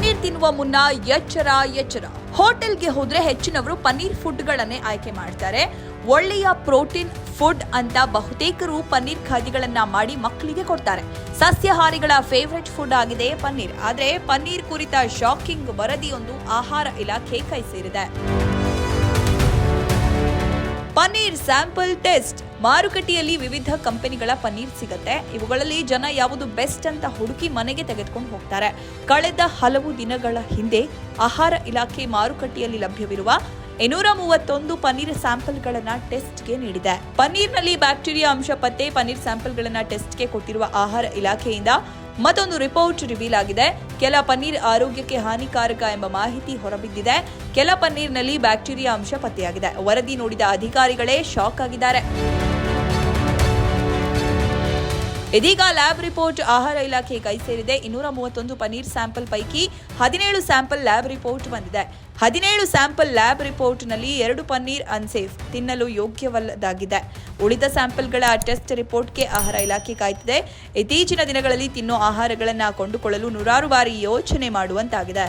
ತಿನ್ನುವ ಮುನ್ನ ಎಚ್ಚರ ಎಚ್ಚರ. ಹೋಟೆಲ್ಗೆ ಹೋದ್ರೆ ಹೆಚ್ಚಿನವರು ಪನ್ನೀರ್ ಫುಡ್ಗಳನ್ನೇ ಆಯ್ಕೆ ಮಾಡ್ತಾರೆ. ಒಳ್ಳೆಯ ಪ್ರೋಟೀನ್, ಫುಡ್ ಅಂತ ಬಹುತೇಕರು ಪನ್ನೀರ್ ಖಾದ್ಯಗಳನ್ನ ಮಾಡಿ ಮಕ್ಕಳಿಗೆ ಕೊಡ್ತಾರೆ. ಸಸ್ಯಹಾರಿಗಳ ಫೇವ್ರೆಟ್ ಫುಡ್ ಆಗಿದೆ ಪನ್ನೀರ್. ಆದ್ರೆ ಪನ್ನೀರ್ ಕುರಿತ ಶಾಕಿಂಗ್ ವರದಿಯೊಂದು ಆಹಾರ ಇಲಾಖೆ ಕೈ ಸೇರಿದೆ. ಪನ್ನೀರ್ ಸ್ಯಾಂಪಲ್ ಟೆಸ್ಟ್ ಮಾರುಕಟ್ಟೆಯಲ್ಲಿ ವಿವಿಧ ಕಂಪನಿಗಳ ಪನ್ನೀರ್ ಸಿಗತ್ತೆ. ಇವುಗಳಲ್ಲಿ ಜನ ಯಾವುದು ಬೆಸ್ಟ್ ಅಂತ ಹುಡುಕಿ ಮನೆಗೆ ತೆಗೆದುಕೊಂಡು ಹೋಗ್ತಾರೆ. ಕಳೆದ ಹಲವು ದಿನಗಳ ಹಿಂದೆ ಆಹಾರ ಇಲಾಖೆ ಮಾರುಕಟ್ಟೆಯಲ್ಲಿ ಲಭ್ಯವಿರುವ ಇನ್ನೂರ ಮೂವತ್ತೊಂದು ಪನ್ನೀರ್ ಸ್ಯಾಂಪಲ್ಗಳನ್ನು ಟೆಸ್ಟ್ಗೆ ನೀಡಿದೆ. ಪನ್ನೀರ್ನಲ್ಲಿ ಬ್ಯಾಕ್ಟೀರಿಯಾ ಅಂಶ ಪತ್ತೆ, ಪನ್ನೀರ್ ಸ್ಯಾಂಪಲ್ಗಳನ್ನು ಟೆಸ್ಟ್ಗೆ ಕೊಟ್ಟಿರುವ ಆಹಾರ ಇಲಾಖೆಯಿಂದ ಮತ್ತೊಂದು ರಿಪೋರ್ಟ್ ರಿವೀಲ್ ಆಗಿದೆ. ಕೆಲ ಪನ್ನೀರ್ ಆರೋಗ್ಯಕ್ಕೆ ಹಾನಿಕಾರಕ ಎಂಬ ಮಾಹಿತಿ ಹೊರಬಿದ್ದಿದೆ. ಕೆಲ ಪನ್ನೀರ್ನಲ್ಲಿ ಬ್ಯಾಕ್ಟೀರಿಯಾ ಅಂಶ ಪತ್ತೆಯಾಗಿದೆ. ವರದಿ ನೋಡಿದ ಅಧಿಕಾರಿಗಳೇ ಶಾಕ್ ಆಗಿದ್ದಾರೆ. ಇದೀಗ ಲ್ಯಾಬ್ ರಿಪೋರ್ಟ್ ಆಹಾರ ಇಲಾಖೆ ಕೈ ಸೇರಿದೆ. ಇನ್ನೂರ ಮೂವತ್ತೊಂದು ಪನೀರ್ ಸ್ಯಾಂಪಲ್ ಪೈಕಿ ಹದಿನೇಳು ಸ್ಯಾಂಪಲ್ ಲ್ಯಾಬ್ ರಿಪೋರ್ಟ್ ಬಂದಿದೆ. ಹದಿನೇಳು ಸ್ಯಾಂಪಲ್ ಲ್ಯಾಬ್ ರಿಪೋರ್ಟ್ನಲ್ಲಿ ಎರಡು ಪನ್ನೀರ್ ಅನ್ಸೇಫ್, ತಿನ್ನಲು ಯೋಗ್ಯವಲ್ಲದಾಗಿದೆ. ಉಳಿದ ಸ್ಯಾಂಪಲ್ಗಳ ಟೆಸ್ಟ್ ರಿಪೋರ್ಟ್ಗೆ ಆಹಾರ ಇಲಾಖೆ ಕಾಯ್ತಿದೆ. ಇತ್ತೀಚಿನ ದಿನಗಳಲ್ಲಿ ತಿನ್ನೋ ಆಹಾರಗಳನ್ನು ಕೊಂಡುಕೊಳ್ಳಲು ನೂರಾರು ಬಾರಿ ಯೋಚನೆ ಮಾಡುವಂತಾಗಿದೆ.